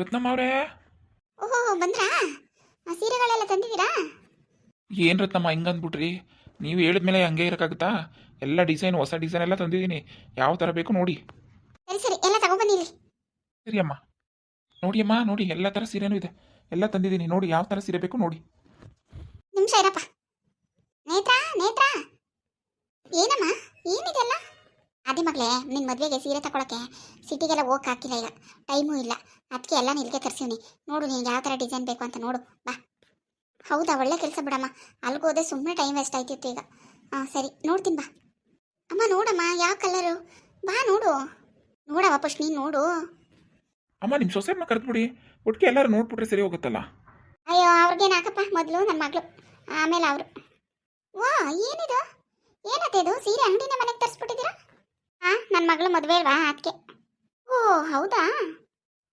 ರತ್ನಮ್ಮ ಅವರೇ? ಓಹೋ ಬಂದ್ರಾ? ಆ ಸೀರೆಗಳೆಲ್ಲ ತಂದಿದ್ದೀರಾ? ಏನು ರತ್ನಮ್ಮ ಹಿಂಗೆ ಅಂದ್ಬಿಟ್ರಿ ನೀವು ಹೇಳಿದ್ಮೇಲೆ ಹಂಗೆ ಇರೋಕ್ಕಾಗುತ್ತಾ? ಎಲ್ಲ ಡಿಸೈನ್ ಹೊಸ ಡಿಸೈನ್ ಎಲ್ಲ ತಂದಿದ್ದೀನಿ. ಯಾವ ಥರ ಬೇಕು ನೋಡಿ. ಸರಿ ಸರಿ ಎಲ್ಲ ತಗೊಬನ್ನಿಲ್ಲಿ ಸರಿ ಅಮ್ಮ. ನೋಡಿ ಅಮ್ಮ ನೋಡಿ ಎಲ್ಲ ಥರ ಸೀರೆನೂ ಇದೆ. ಎಲ್ಲ ತಂದಿದ್ದೀನಿ. ನೋಡಿ ಯಾವ ಥರ ಸೀರೆ ಬೇಕು ನೋಡಿ. ನಿಮಿಷ ಇರಪ್ಪ. ನೇತ್ರ ನೇತ್ರ? ಏನಮ್ಮ? ಏನಿದೆಲ್ಲ ಅದೇ ಮಗಳೇ ನಿನ್ನ ಮದುವೆಗೆ ಸೀರೆ ತಗೊಳಕ್ಕೆ ಸಿಟಿಗೆಲ್ಲ ಹೋಗಕ್ಕೆ ಹಾಕಿಲ್ಲ ಈಗ. ಟೈಮೂ ಇಲ್ಲ. ಅದಕ್ಕೆ ಎಲ್ಲ ನಿಲ್ಗೆ ತರಿಸಿವ್ನಿ. ನೋಡು ನಿನಗೆ ಯಾವ ಥರ ಡಿಸೈನ್ ಬೇಕು ಅಂತ ನೋಡು. ಬಾ. ಹೌದಾ ಒಳ್ಳೆ ಕೆಲಸ ಬಿಡಮ್ಮ. ಅಲ್ಗೋದೆ ಸುಮ್ಮನೆ ಟೈಮ್ ವೇಸ್ಟ್ ಆಯ್ತಿತ್ತು ಈಗ. ಹಾಂ ಸರಿ. ನೋಡ್ತೀನಿ ಬಾ. ಅಮ್ಮ ನೋಡಮ್ಮ ಯಾವ ಕಲರು ಬಾ ನೋಡು. ನೋಡವ ವಾಪಸ್ ನೀನು ನೋಡು. ಅಮ್ಮ ನಿಮ್ಮ ಕರೆದು ಕರೆದ್ಬಿಡಿ. ಒಟ್ಟಿಗೆ ಎಲ್ಲರೂ ನೋಡ್ಬಿಟ್ರೆ ಸರಿ ಹೋಗುತ್ತಲ್ಲ? ಅಯ್ಯೋ ಅವ್ರಿಗೇನು ಹಾಕಪ್ಪ? ಮೊದಲು ನನ್ನ ಮಗಳು. ಆಮೇಲೆ ಅವರು. ವಾ ಏನಿದು? ಏನತ್ತೆ ಇದು? ಸೀರೆ ಅಂಗಡಿನ ಮನೆಗೆ ತರಿಸ್ಬಿಟ್ಟಿದ್ದೀರಾ? ಹಾಂ ನನ್ನ ಮಗಳು ಮದುವೆ ಅಲ್ವಾ ಅದಕ್ಕೆ ಓ ಹೌದಾ?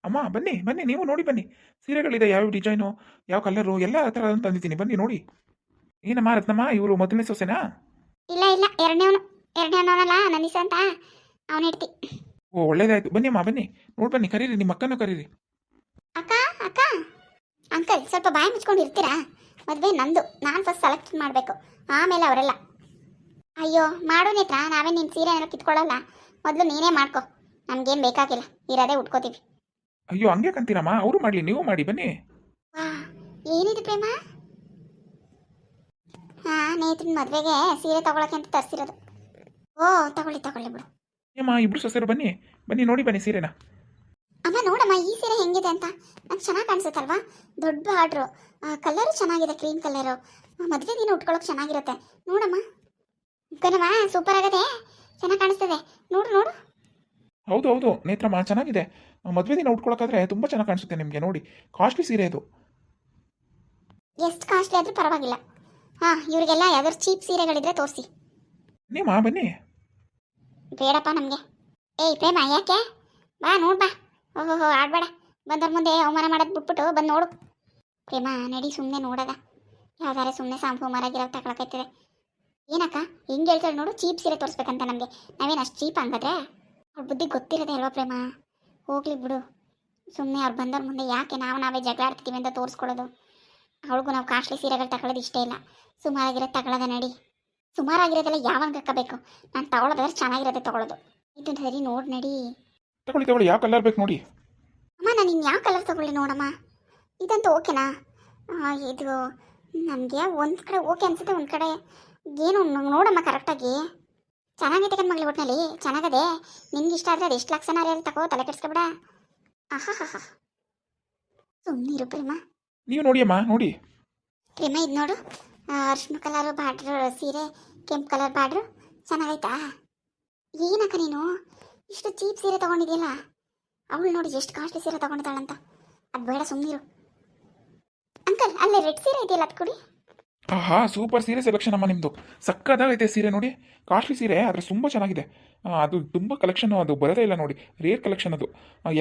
ಅಮ್ಮ ಬನ್ನಿ ಬನ್ನಿ ನೀವು ನೋಡಿ ಬನ್ನಿ. ಸೀರೆಗಳಿದೆ ಯಾವ ಡಿಸೈನು ಯಾವ ಕಲರು ಎಲ್ಲ ಥರ ತಂದಿದ್ದೀನಿ. ಬನ್ನಿ ನೋಡಿ. ಏನಮ್ಮ ರತ್ನಮ್ಮ ಇವರು ಮೊದಲನೇ ಸೊಸೆನಾ? ಇಲ್ಲ ಇಲ್ಲ ಎರಡನೇವನು ಎರಡನೇವನಲ್ಲ ನಂದಿಸ ಅಂತ. ಅವನು ಇಡ್ತಿ ಓ ಒಳ್ಳೇದಾಯ್ತು. ಬನ್ನಿ ಅಮ್ಮ ಬನ್ನಿ. ನೋಡಿ ಬನ್ನಿ ಕರೀರಿ ನಿಮ್ಮ ಅಕ್ಕನೂ ಕರೀರಿ. ಅಕ್ಕ ಅಕ್ಕ. ಅಂಕಲ್ ಸ್ವಲ್ಪ ಬಾಯಿ ಮುಚ್ಕೊಂಡು ಇರ್ತೀರಾ ಮದುವೆ ನಂದು. ನಾನು ಫಸ್ಟ್ ಸೆಲೆಕ್ಟ್ ಮಾಡಬೇಕು. ಆಮೇಲೆ ಅವರೆಲ್ಲ. ಅಯ್ಯೋ ಮಾಡು ನೇತ್ರ ನಾವೇ ನಿನ್ನ ಸೀರೆ ಏನಾದ್ರು ಕಿತ್ಕೊಳ್ಳಲ್ಲ. ಮೊದಲು ನೀನೇ ಮಾಡ್ಕೊ. ನಮ್ಗೇನು ಬೇಕಾಗಿಲ್ಲ. ಇರೋದೇ ಉಟ್ಕೋತೀವಿ. ಅಯ್ಯೋ ಹಂಗೆ ಕಂತೀರಮ್ಮ ಅವರು ಮಾಡಲಿ ನೀವು ಮಾಡಿ ಬನ್ನಿ. ವಾ ಏನಿದು ಪ್ರೇಮ? ಹಾ ನೇತ್ರನ ಮದ್ವೆಗೆ ಸೀರೆ ತಗೊಳಕ್ಕೆ ಅಂತ ತರಿಸಿರೋದು. ಓ ತಗೊಳ್ಳಿ ತಗೊಳ್ಳಿ ಬಿಡು. ಅಮ್ಮ ಇಬ್ರು ಸೊಸೆರು ಬನ್ನಿ. ಬನ್ನಿ ನೋಡಿ ಬನ್ನಿ ಸೀರೆನ. ಅಮ್ಮ ನೋಡಮ್ಮ ಈ ಸೀರೆ ಹೆಂಗಿದೆ ಅಂತ. ನಂಗೆ ಚೆನ್ನಾಗಿ ಕಾಣಿಸುತ್ತಲ್ವಾ? ದೊಡ್ಡ ಬಾರ್ಡ್ರು ಕಲರು ಚೆನ್ನಾಗಿದೆ ಕ್ರೀಮ್ ಕಲರು. ಮದುವೆ ದಿನ ಉಟ್ಕೊಳ್ಳೋಕೆ ಚೆನ್ನಾಗಿರುತ್ತೆ. ನೋಡಮ್ಮ. ಕಣಮ್ಮ ಸೂಪರ್ ಆಗದೆ. ಚೆನ್ನಾಗಿ ಕಾಣಿಸ್ತದೆ. ನೋಡು ನೋಡು. ಹೌದು ಹೌದು. ನೇತ್ರಮ್ಮ ಚೆನ್ನಾಗಿದೆ. ಮದುವೆ ದಿನ ಉಟ್ಕೊಳಕಾದ್ರೆ ತುಂಬ ಚೆನ್ನಾಗಿ ಕಾಣಿಸುತ್ತೆ ನಿಮಗೆ ನೋಡಿ. ಕಾಸ್ಟ್ಲಿ ಸೀರೆ ಇದು. ಎಷ್ಟು ಕಾಸ್ಟ್ಲಿ ಆದರೂ ಪರವಾಗಿಲ್ಲ. ಹಾಂ ಇವರಿಗೆಲ್ಲ ಯಾವ್ದಾದ್ರು ಚೀಪ್ ಸೀರೆಗಳಿದ್ರೆ ತೋರಿಸಿ. ಬನ್ನಿಮ್ಮ ಬನ್ನಿ. ಬೇಡಪ್ಪ ನಮಗೆ. ಏಯ್ ಪ್ರೇಮ ಯಾಕೆ? ಬಾ ನೋಡ್ ಬಾ. ಓಹೋ ಆಡ್ಬೇಡ ಬಂದವ್ರ ಮುಂದೆ ಅವಮಾನ ಮಾಡೋದು ಬಿಟ್ಬಿಟ್ಟು ಬಂದು ನೋಡು. ಪ್ರೇಮ ನಡಿ ಸುಮ್ಮನೆ ನೋಡದ. ಯಾವ್ದಾರ ಸುಮ್ಮನೆ ಸಾಂಪು ಮರಾಗಿರೋ ತಗೊಳಕೈತಿದೆ ಏನಕ್ಕ? ಹೆಂಗೆ ಹೇಳ್ತಾಳೆ ನೋಡು ಚೀಪ್ ಸೀರೆ ತೋರಿಸ್ಬೇಕಂತ ನಮಗೆ. ನಾವೇನು ಅಷ್ಟು ಚೀಪ್ ಹಂಗಾದ್ರೆ? ಅವ್ರ ಬುದ್ಧಿ ಗೊತ್ತಿರೋದೇ ಅಲ್ವಾ ಪ್ರೇಮ? ಹೋಗ್ಲಿ ಬಿಡು. ಸುಮ್ಮನೆ ಅವ್ರು ಬಂದವ್ರ ಮುಂದೆ ಯಾಕೆ ನಾವು ನಾವೇ ಜಗಳ ಆಡ್ತೀವಿ ಅಂತ ತೋರಿಸ್ಕೊಳ್ಳೋದು? ಅವಳಿಗೂ ನಾವು ಕಾಸ್ಟ್ಲಿ ಸೀರೆಗಳು ತಗೊಳ್ಳೋದು ಇಷ್ಟ ಇಲ್ಲ. ಸುಮಾರಾಗಿರೋದು ತಗೊಳ್ಳೋದ ನಡಿ. ಸುಮಾರಾಗಿರೋದೆಲ್ಲ ಯಾವಾಗ ಹಾಕಬೇಕು? ನಾನು ತಗೊಳ್ಳೋದಾದ್ರೆ ಚೆನ್ನಾಗಿರೋದೆ ತಗೊಳ್ಳೋದು ಇದು ಸರಿ ನೋಡಿ ನಡಿ. ತಗೊಳ್ಳಿ ತಗೊಳ್ಳಿ ಯಾವ ಕಲರ್ ಬೇಕು ನೋಡಿ. ಅಮ್ಮ ನಾನು ಇನ್ನು ಯಾವ ಕಲರ್ ತಗೊಳ್ಳಿ ನೋಡಮ್ಮ? ಇದಂತೂ ಓಕೆನಾ ಇದು ನನಗೆ ಒಂದು ಕಡೆ ಓಕೆ ಅನ್ಸುತ್ತೆ ಒಂದು ಕಡೆ ಏನು ನೋಡಮ್ಮ ಕರೆಕ್ಟಾಗಿ. ಚೆನ್ನಾಗೈತೆ ಕಣ್ ಮಗಳು ಒಟ್ಟಿನಲ್ಲಿ ಚೆನ್ನಾಗದೆ. ನಿನ್ಗೆ ಇಷ್ಟ ಆದರೆ ಅದು ಎಷ್ಟು ಲಕ್ಷ ಅಲ್ಲಿ ತಗೋ ತಲೆ ಕೆಡಿಸ್ಕೊಬೇಡ. ಆಹಾ ಹಾ ಹಾ ಸುಮ್ಮನಿರು ಪ್ರೇಮ. ನೀವು ನೋಡಿ ಅಮ್ಮ ನೋಡಿ. ಪ್ರೇಮ ಇದು ನೋಡು. ಆ, ಅರ್ಶಿಣ ಕಲರ್ ಬಾರ್ಡ್ರ್ ಸೀರೆ ಕೆಂಪು ಕಲರ್ ಬಾಡ್ರು. ಚೆನ್ನಾಗೈತಾ? ಏನಕ್ಕ ನೀನು? ಇಷ್ಟು ಚೀಪ್ ಸೀರೆ ತೊಗೊಂಡಿದ್ಯಲ್ಲ? ಅವಳು ನೋಡಿ ಎಷ್ಟು ಕಾಸ್ಟ್ಲಿ ಸೀರೆ ತೊಗೊಂಡಿದ್ದಾಳಂತ. ಅದು ಬೇಡ ಸುಮ್ಮನಿರು ಅಂಕಲ್ ಅಲ್ಲೇ ರೆಡ್ ಸೀರೆ ಇದೆಯಲ್ಲ ಅದು ಕೊಡಿ. ಆಹಾ ಸೂಪರ್ ಸೀರೆ ಸೆಲೆಕ್ಷನ್ ಅಮ್ಮ ನಿಮ್ಮದು ಸಕ್ಕದಾಗೈತೆ ಸೀರೆ ನೋಡಿ. ಕಾಸ್ಟ್ಲಿ ಸೀರೆ, ಆದರೆ ತುಂಬ ಚೆನ್ನಾಗಿದೆ. ಅದು ತುಂಬ ಕಲೆಕ್ಷನ್ ಅದು ಬರೋದೇ ಇಲ್ಲ ನೋಡಿ. ರೇರ್ ಕಲೆಕ್ಷನ್ ಅದು.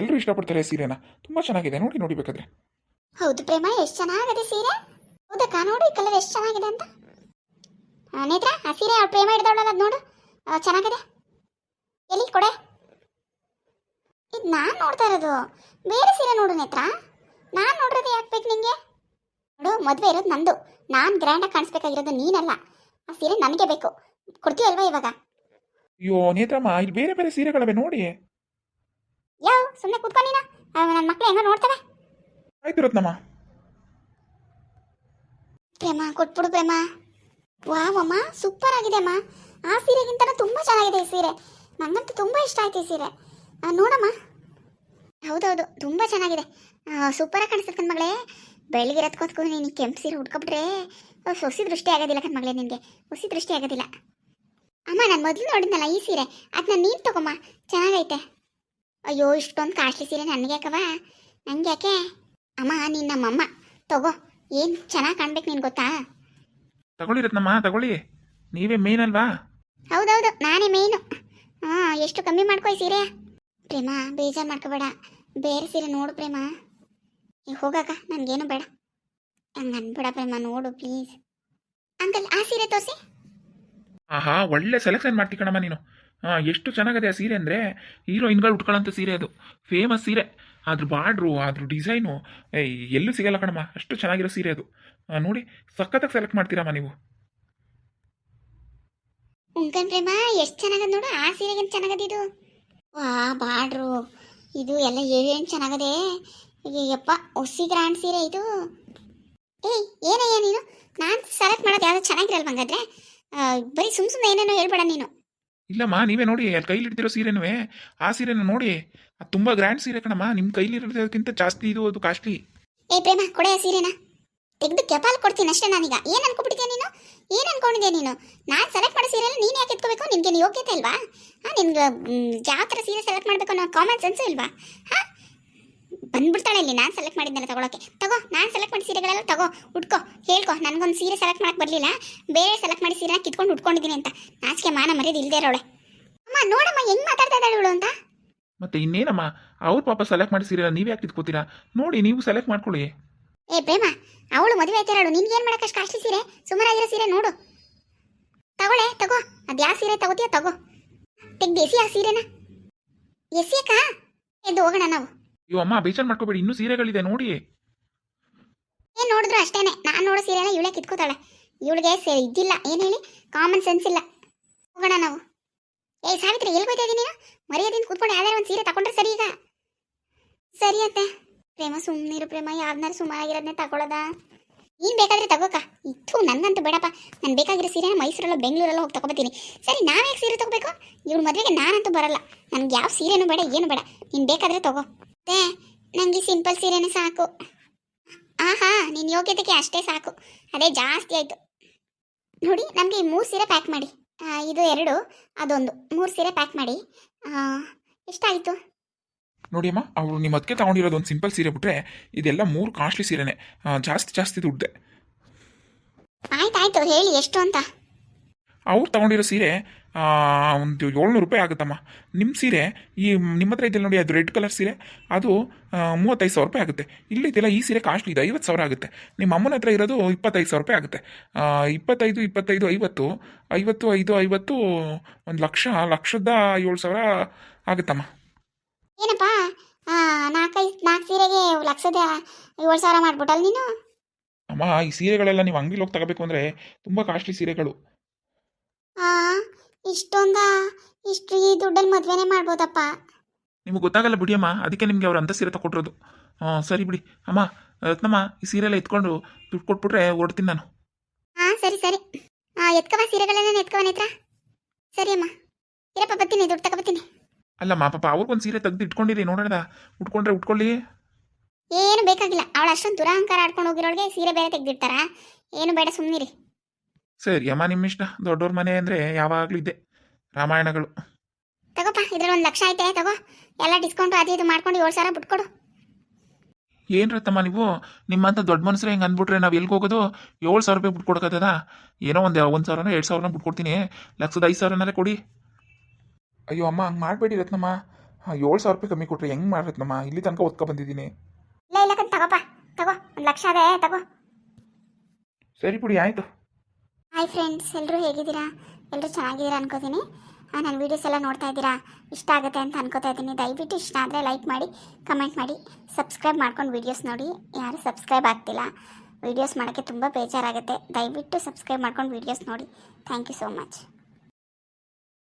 ಎಲ್ಲರೂ ಇಷ್ಟಪಡ್ತಾರೆ ಸೀರೆನ. ತುಂಬ ಚೆನ್ನಾಗಿದೆ. ನೋಡಿ ನೋಡಿ ಬೇಕಾದ್ರೆ. ಹೌದು ಪ್ರೇಮ, ಎಷ್ಟು ಚೆನ್ನಾಗಿದೆ ಸೀರೆ? ಹೌದಕ್ಕ, ನೋಡಿ ಕಲರ್ ಎಷ್ಟು ಚೆನ್ನಾಗಿದೆ ಅಂತ. ನೇತ್ರ, ಆ ಸೀರೆ ಅವ್ಳು ಪ್ರೇಮ ಹಿಡ್ದವಳಲ್ಲ ಅದು ನೋಡು. ಚೆನ್ನಾಗಿದೆ. ಎಲ್ಲಿ, ಕೊಡೆ. ಇದು ನಾನು ನೋಡ್ತಾ ಇರೋದು. ಬೇರೆ ಸೀರೆ ನೋಡು ನೇತ್ರ. ನಾನು ನೋಡಿರೋದು ಯಾಕೆ ಬೇಕು ನಿಂಗೆ? ನೋಡು ಮದುವೆ ಇರೋದು ನಂದು. ನಾನು ಗ್ರ್ಯಾಂಡಾಗಿ ಕಾಣಿಸ್ಬೇಕಾಗಿರೋದು ನೀನಲ್ಲ. ಆ ಸೀರೆ ನನಗೆ ಬೇಕು. ಕೊಡ್ತೀವಲ್ವಾ ಇವಾಗ? ಅಯ್ಯೋ ನೇತ್ರಮ್ಮ ಇಲ್ಲಿ ಬೇರೆ ಬೇರೆ ಸೀರೆಗಳವೆ ನೋಡಿ. ಯಾವ? ಸುಮ್ಮನೆ ಕೂತ್ಕೊ ನೀನು. ನನ್ನ ಮಕ್ಕಳು ಹೆಂಗ ನೋಡ್ತವೆ. ಆಯ್ತು ರತ್ನಮ್ಮ. ಪ್ರೇಮ ಕೊಟ್ಬಿಡು ಪ್ರೇಮ. ವಾವ್ ಅಮ್ಮ ಸೂಪರ್ ಆಗಿದೆ ಅಮ್ಮ. ಆ ಸೀರೆಗಿಂತ ತುಂಬ ಚೆನ್ನಾಗಿದೆ ಈ ಸೀರೆ. ನನಗಂತೂ ತುಂಬ ಇಷ್ಟ ಆಯ್ತು ಈ ಸೀರೆ. ಆ, ನೋಡಮ್ಮ. ಹೌದೌದು ತುಂಬ ಚೆನ್ನಾಗಿದೆ. ಸೂಪರಾಗಿ ಕಾಣಿಸ್ತದೆ ಕಣ್ಮಗಳೇ ಬೆಳಗ್ಗೆ ಕೂತ್ಕೊಂಡು ನೀನು ಕೆಂಪು ಸೀರೆ ಉಟ್ಕೊಬಿಟ್ರೆ ಸೊಸಿ ದೃಷ್ಟಿ ಆಗೋದಿಲ್ಲ ಕಣ್ಮಗಳೇ ನಿನಗೆ. ಹೊಸಿ ದೃಷ್ಟಿ ಆಗೋದಿಲ್ಲ. ಅಮ್ಮ ನಾನು ಮೊದಲು ನೋಡಿದ್ನಲ್ಲ ಈ ಸೀರೆ? ಅದನ್ನ ನೀನು ತಗೊಮ್ಮ ಚೆನ್ನಾಗೈತೆ. ಅಯ್ಯೋ ಇಷ್ಟೊಂದು ಕಾಸ್ಟ್ಲಿ ಸೀರೆ ನನಗೆ ಯಾಕವ ನಂಗೆ ಯಾಕೆ? ಅಮ್ಮ ನೀನು ನಮ್ಮಮ್ಮ. ತಗೋ. ಏನು ಚೆನ್ನಾಗಿ ಕಾಣ್ಬೇಕು ನೀನು ಗೊತ್ತಾ? ತಗೊಳ್ಳಿ ರತ್ನಮ್ಮ ತಗೊಳ್ಳಿ. ನೀವೇ ಮೇನ್ ಅಲ್ವಾ? ಹೌದೌದು ನಾನೇ ಮೇನು ಹಾಂ ಎಷ್ಟು ಕಮ್ಮಿ ಮಾಡ್ಕೊ ಈ ಸೀರೆ. ಪ್ರೇಮ ಬೇಜಾರು ಮಾಡ್ಕೋಬೇಡ. ಬೇರೆ ಸೀರೆ ನೋಡು ಪ್ರೇಮ. ಈಗ ಹೋಗಾಕ ನನಗೇನು ಬೇಡ. ಹಂಗೆ ಅನ್ಬೇಡ ಪ್ರೇಮ ನೋಡು ಪ್ಲೀಸ್ ಅಂಕಲ್ ಆ ಸೀರೆ ತೋರಿಸಿ. ಆಹಾ ಒಳ್ಳೆ ಸೆಲೆಕ್ಷನ್ ಮಾಡ್ತಿ ಕಣಮ್ಮ ನೀನು. ಹಾಂ ಎಷ್ಟು ಚೆನ್ನಾಗಿದೆ ಆ ಸೀರೆ ಅಂದರೆ ಹೀರೋಯಿನ್ಗಳು ಉಟ್ಕೊಳ್ಳೋಂಥ ಸೀರೆ ಅದು. ಫೇಮಸ್ ಸೀರೆ. ಅದ್ರ ಬಾರ್ಡ್ರು ಅದ್ರ ಡಿಸೈನು ಏಯ್ ಎಲ್ಲೂ ಸಿಗಲ್ಲ ಕಣಮ್ಮ. ಅಷ್ಟು ಚೆನ್ನಾಗಿರೋ ಸೀರೆ ಅದು. ಆ, ನೋಡಿ ಸಖತ್ತಾಗಿ ಸೆಲೆಕ್ಟ್ ಮಾಡ್ತೀರಮ್ಮ ನೀವು. ಉಂಕನ್ ಪ್ರೇಮ ಎಷ್ಟು ಚೆನ್ನಾಗದ ನೋಡು. ಆ ಸೀರೆಗೆ ಚೆನ್ನಾಗದ ಇದು. ವಾ ಬಾಡ್ರು ಇದು ಎಲ್ಲ ಏನು ಚೆನ್ನಾಗದೆ. ಯಪ್ಪ ಒಸಿ ಗ್ರ್ಯಾಂಡ್ ಸೀರೆ ಇದು. ಏಯ್ ಏನಯ್ಯ ನೀನು? ನಾನು ಸೆಲೆಕ್ಟ್ ಮಾಡೋದು ಯಾವ್ದು ಚೆನ್ನಾಗಿರಲ್ವ ಹಂಗಾದ್ರೆ? ಬರೀ ಸುಮ್ ಸುಮ್ಮನೆ ಏನೇನೋ ಹೇಳ್ಬೇಡ ನೀನು. ಇಲ್ಲಮ್ಮ ನೀವೇ ನೋಡಿ ಅಲ್ಲಿ ಕೈಲಿ ಇಡ್ತಿರೋ ಸೀರೆನೂ ಆ ಸೀರೆನ ನೋಡಿ. ಅದು ತುಂಬ ಗ್ರ್ಯಾಂಡ್ ಸೀರೆ ಕಣಮ್ಮ ನಿಮ್ಮ ಕೈಲಿ ಇರೋದಕ್ಕಿಂತ ಜಾಸ್ತಿ ಇದು ಅದು ಕಾಸ್ಟ್ಲಿ. ಏ ಪ್ರೇಮ ಕೊಡೆ ಆ ಸೀರೆನ. ತೆಗೆದು ಕೆಪಾಲ್ ಕೊಡ್ತೀನಿ ಅಷ್ಟೇ ನಾನೀಗ. ಏನು ಅನ್ಕೊಬಿಟ್ಟಿದ್ಯಾ ನೀನು? ಏನು ಅನ್ಕೊಂಡಿದ್ಯಾ ನೀನು? ನಾನು ಸೆಲೆಕ್ಟ್ ಮಾಡೋ ಸೀರೆಲ್ಲ ನೀನು ಯಾಕೆ ಎತ್ಕೋಬೇಕು? ನಿನಗೆ ಯೋಗ್ಯತೆ ಇಲ್ವಾ? ಹಾಂ ನಿನ್ಗೆ ಯಾವ ಥರ ಸೀರೆ ಸೆಲೆಕ್ಟ್ ಮಾಡಬೇಕು ಅನ್ನೋ ಕಾಮನ್ ಸೆನ್ಸು ಇಲ್ವಾ? ಹಾಂ ಬಂದ್ಬಿಡ್ತಾಳೆ ಇಲ್ಲಿ. ನಾನು ಸೆಲೆಕ್ಟ್ ಮಾಡಿದ್ದೆಲ್ಲ ತಗೊಳಕ್ಕೆ. ತಗೋ ನಾನು ಸೆಲೆಕ್ಟ್ ಮಾಡಿ ಸೀರೆಗಳೆಲ್ಲ ತಗೋ ಉಟ್ಕೊ ಹೇಳ್ಕೊ. ನನಗೊಂದು ಸೀರೆ ಸೆಲೆಕ್ಟ್ ಮಾಡಕ್ಕೆ ಬರಲಿಲ್ಲ. ಬೇರೆ ಸೆಲೆಕ್ಟ್ ಮಾಡಿ ಸೀರೆ ಕಿತ್ಕೊಂಡು ಉಟ್ಕೊಂಡಿದ್ದೀನಿ ಅಂತ. ನಾಚಿಕೆ ಮಾನ ಮರ್ಯಾದೆ ಇಲ್ಲದೆ ಇರೋಳೆ. ಅಮ್ಮ ನೋಡಮ್ಮ ಹೆಂಗ್ ಮಾತಾಡ್ತಾ ಇದ್ದಾಳೆ ಇವಳು ಅಂತ? ಮತ್ತೆ ಇನ್ನೇನಮ್ಮ? ಅವ್ರ ಪಾಪ ಸೆಲೆಕ್ಟ್ ಮಾಡಿ ಸೀರೆ ನೀವು ಯಾಕೆ ಕಿತ್ಕೋತೀರಾ? ನೋಡಿ ನೀವು ಸೆಲೆಕ್ಟ್ ಮಾಡ್ಕೊಳ್ಳಿ. ಏ ಪ್ರೇಮ ಅವಳು ಮದುವೆ ಆಯ್ತಾಳು ನಿನ್ಗೆ ಏನು ಮಾಡಕ್ಕೆ ಕಾಸ್ಟ್ಲಿ ಸೀರೆ? ಸುಮಾರಾಗಿರೋ ಸೀರೆ ನೋಡು. ತಗೊಳೆ ತಗೋ. ಅದು ಯಾವ ಸೀರೆ ತಗೋತೀಯ ತಗೋ. ತೆಗ್ದು ಎಸಿ ಆ ಸೀರೆನ. ಎಸಿಯಕ್ಕ ಎದ್ದು ಹೋಗೋಣ ನಾವು. ಅಯ್ಯೋ, ಅಮ್ಮ, ಬೇಜಾರು ಮಾಡ್ಕೋಬೇಡಿ, ಇನ್ನೂ ಸೀರೆಗಳಿದೆ, ನೋಡಿ. ಏನ್ ನೋಡಿದ್ರು ಅಷ್ಟೇನೆ. ನಾನು ನೋಡೋ ಸೀರೆನ ಇವಳೇ ಕಿತ್ಕೋತಾಳೆ. ಇವಳಿಗೆ ಸೇ ಇದ್ದಿಲ್ಲ ಏನ್ ಹೇಳಿ? ಕಾಮನ್ ಸೆನ್ಸ್ ಇಲ್ಲ. ಹೋಗೋಣ ನಾವು. ಏ ಸಾವಿತ್ರಿ ಎಲ್ಲಿ ಹೋಯ್ತಾ ಇದೀನಿ ನೀನು? ಮರ್ಯಾದಿಂದ ಕೂತ್ಕೊಂಡು ಯಾವ್ದಾರು ಒಂದು ಸೀರೆ ತಗೊಂಡ್ರೆ ಸರಿ ಈಗ. ಸರಿ ಅತ್ತೆ. ಪ್ರೇಮ ಸುಮ್ಮನಿರು ಪ್ರೇಮ. ಯಾವ್ದಾರು ಸುಮಾರಾಗಿರೋದನ್ನೇ ತಗೊಳ್ಳೋದ ನೀನು ಬೇಕಾದ್ರೆ ತಗೋಕ? ಇತ್ತು ನನಗಂತೂ ಬೇಡಪ್ಪ. ನಾನು ಬೇಕಾಗಿರೋ ಸೀರೆನ ಮೈಸೂರಲ್ಲ, ಬೆಂಗಳೂರಲ್ಲ ಹೋಗಿ ತಗೋಬತ್ತೀನಿ ಸರಿ ನಾವು ಯಾಕೆ ಸೀರೆ ತಗೋಬೇಕು? ಇವಳು ಮದುವೆಗೆ ನಾನಂತೂ ಬರಲ್ಲ. ನನಗೆ ಯಾವ ಸೀರೆನೂ ಬೇಡ, ಏನು ಬೇಡ. ನೀನು ಬೇಕಾದ್ರೆ ತಗೋ. ಅತ್ತೆ ನನಗೆ ಸಿಂಪಲ್ ಸೀರೆನೇ ಸಾಕು. ಆಹಾ ನಿನ್ನ ಯೋಗ್ಯತೆಗೆ ಅಷ್ಟೇ ಸಾಕು. ಅದೇ ಜಾಸ್ತಿ ಆಯಿತು. ನೋಡಿ ನಮಗೆ ಮೂರು ಸೀರೆ ಪ್ಯಾಕ್ ಮಾಡಿ. ಆ, ಇದು ಎರಡು ಅದೊಂದು. ಮೂರು ಸೀರೆ ಪ್ಯಾಕ್ ಮಾಡಿ. ಆ, ಎಷ್ಟಾಯಿತು? ನೋಡಿ ಅಮ್ಮ ಅವರು ನಿಮ್ಮ ಅದಕ್ಕೆ ತಗೊಂಡಿರೋದು ಒಂದು ಸಿಂಪಲ್ ಸೀರೆ ಬಿಟ್ರೆ ಇದೆಲ್ಲ ಮೂರು ಕಾಸ್ಟ್ಲಿ ಸೀರೆನೆ. ಆ, ಜಾಸ್ತಿ ಜಾಸ್ತಿ ದುಡ್ಡೆ ಆಯ್ತಾಯ್ತು ಹೇಳಿ ಎಷ್ಟು ಅಂತ? ಅವ್ರು ತಗೊಂಡಿರೋ ಸೀರೆ ಒಂದು ಏಳ್ನೂರು ರೂಪಾಯಿ ಆಗುತ್ತಮ್ಮ. ನಿಮ್ಮ ಸೀರೆ ಈ ನಿಮ್ಮ ಹತ್ರ ಇದೆಯಲ್ಲ ನೋಡಿ ಅದು ರೆಡ್ ಕಲರ್ ಸೀರೆ ಅದು ಮೂವತ್ತೈದು ಸಾವಿರ ರೂಪಾಯಿ ಆಗುತ್ತೆ. ಇಲ್ಲಿ ಇದೆಯಲ್ಲ ಈ ಸೀರೆ ಕಾಸ್ಟ್ಲಿ ಇದೆ? ಐವತ್ತು ಸಾವಿರ ಆಗುತ್ತೆ. ನಿಮ್ಮ ಅಮ್ಮನ ಹತ್ರ ಇರೋದು ಇಪ್ಪತ್ತೈದು ಸಾವಿರ ರೂಪಾಯಿ ಆಗುತ್ತೆ. ಇಪ್ಪತ್ತೈದು ಇಪ್ಪತ್ತೈದು ಐವತ್ತು ಐವತ್ತು ಐದು ಐವತ್ತು ಒಂದು ಲಕ್ಷ ಲಕ್ಷದ ಏಳು ಸಾವಿರ ಆಗುತ್ತಮ್ಮ. ಏನಪ್ಪ? ನಾಲ್ಕೈದು ನಾಲ್ಕು ಸೀರೆಗೆ ಲಕ್ಷದ ಏಳು ಸಾವಿರ ಮಾಡ್ಬಿಟ್ಟಲ್ಲ ನೀನು? ಅಮ್ಮ ಈ ಸೀರೆಗಳೆಲ್ಲ ನೀವು ಅಂಗಡಿಲಿ ಹೋಗಿ ತಗೋಬೇಕು ಅಂದರೆ ತುಂಬ ಕಾಸ್ಟ್ಲಿ ಸೀರೆಗಳು. ಇಷ್ಟೊಂದ? ಇಷ್ಟು ಈ ದುಡ್ಡಲ್ಲಿ ಮದುವೆನೇ ಮಾಡ್ಬೋದಪ್ಪ. ನಿಮಗೆ ಗೊತ್ತಾಗಲ್ಲ ಬಿಡಿ ಅಮ್ಮ ಅದಕ್ಕೆ ನಿಮಗೆ ಅವ್ರು ಅಂಥ ಸೀರೆ ತಗೊಟ್ಟಿರೋದು ಹಾಂ ಸರಿ ಬಿಡಿ. ಅಮ್ಮ ರತ್ನಮ್ಮ ಈ ಸೀರೆ ಎಲ್ಲ ಎತ್ಕೊಂಡು ದುಡ್ಡು ಕೊಟ್ಬಿಟ್ರೆ ಓಡ್ತೀನಿ ನಾನು. ಹಾಂ ಸರಿ ಸರಿ. ಆ, ಎತ್ಕವ ಸೀರೆಗಳನ್ನ ಎತ್ಕವ ನೇತ್ರ ಸರಿ ಅಮ್ಮ. ಇರಪ್ಪ ಬರ್ತೀನಿ ದುಡ್ಡು ತಗೊಬತ್ತೀನಿ ಅಲ್ಲಮ್ಮ ಪಾಪ ಅವ್ರಿಗೊಂದು ಸೀರೆ ತೆಗ್ದು ಇಟ್ಕೊಂಡಿರಿ ನೋಡೋಣ. ಉಟ್ಕೊಂಡ್ರೆ ಉಟ್ಕೊಳ್ಳಿ. ಏನು ಬೇಕಾಗಿಲ್ಲ. ಅವಳು ಅಷ್ಟೊಂದು ದುರಹಂಕಾರ ಆಡ್ಕೊಂಡು ಹೋಗಿರೋಳಿಗೆ ಸೀರೆ ಬೇರೆ ತೆಗ್ದಿರ್ತಾರ ಏನು ಬೇಡ ಸುಮ್ಮನಿರಿ ಸರಿ ಅಮ್ಮ ನಿಮ್ಮ ಇಷ್ಟ ದೊಡ್ಡವ್ರ ಮನೆ ಅಂದರೆ ಯಾವಾಗಲೂ ಇದೆ. ರಾಮಾಯಣಗಳು. ತಗೋಪ್ಪ ಇದ್ರಲ್ಲಿ ಒಂದು ಲಕ್ಷ ಐತೆ ತಗೋ. ಎಲ್ಲ ಡಿಸ್ಕೌಂಟ್ ಅದು ಇದು ಮಾಡ್ಕೊಂಡು ಏಳು ಸಾವಿರ ಬಿಟ್ಕೊಡು. ಏನು ತಮ್ಮ ನೀವು? ನಿಮ್ಮಂತ ದೊಡ್ಡ ಮನುಷ್ಯರು ಹೆಂಗೆ ಅಂದ್ಬಿಟ್ರೆ ನಾವು ಎಲ್ಲಿಗೆ ಹೋಗೋದು? ಏಳು ಸಾವಿರ ರೂಪಾಯಿ ಬಿಟ್ಕೊಡಕತ್ತದ? ಏನೋ ಒಂದು ಒಂದು ಸಾವಿರನ ಎರಡು ಸಾವಿರನ ಬಿಟ್ಕೊಡ್ತೀನಿ. ಲಕ್ಷದ ಐದು ಸಾವಿರನಾರೇ ಕೊಡಿ. ಅಯ್ಯೋ ಅಮ್ಮ ಹಂಗೆ ಮಾಡಬೇಡಿ ರತ್ನಮ್ಮ. ಏಳು ಸಾವಿರ ರೂಪಾಯಿ ಕಮ್ಮಿ ಕೊಟ್ರೆ ಹೆಂಗೆ ಮಾಡಿ ರತ್ನಮ್ಮ? ಇಲ್ಲಿ ತನಕ ಓದ್ಕೊ ಬಂದಿದ್ದೀನಿ. ಇಲ್ಲ ಇಲ್ಲ ತಗೋಪ್ಪ ತಗೋ. ಒಂದು ಲಕ್ಷ ಅದೇ ತಗೋ. ಸರಿ ಬಿಡಿ ಆಯಿತು. ಹಾಯ್ ಫ್ರೆಂಡ್ಸ್ ಎಲ್ಲರೂ ಹೇಗಿದ್ದೀರಾ? ಎಲ್ಲರೂ ಚೆನ್ನಾಗಿದ್ದೀರಾ ಅನ್ಕೋತೀನಿ. ನನ್ನ ವೀಡಿಯೋಸ್ ಎಲ್ಲ ನೋಡ್ತಾ ಇದ್ದೀರಾ? ಇಷ್ಟ ಆಗುತ್ತೆ ಅಂತ ಅನ್ಕೋತಾ ಇದ್ದೀನಿ. ದಯವಿಟ್ಟು ಇಷ್ಟ ಆದರೆ ಲೈಕ್ ಮಾಡಿ ಕಮೆಂಟ್ ಮಾಡಿ ಸಬ್ಸ್ಕ್ರೈಬ್ ಮಾಡ್ಕೊಂಡು ವೀಡಿಯೋಸ್ ನೋಡಿ. ಯಾರು ಸಬ್ಸ್ಕ್ರೈಬ್ ಆಗ್ತಿಲ್ಲ ವೀಡಿಯೋಸ್ ಮಾಡೋಕ್ಕೆ ತುಂಬ ಬೇಜಾರಾಗುತ್ತೆ. ದಯವಿಟ್ಟು ಸಬ್ಸ್ಕ್ರೈಬ್ ಮಾಡ್ಕೊಂಡು ವೀಡಿಯೋಸ್ ನೋಡಿ. Thank you so much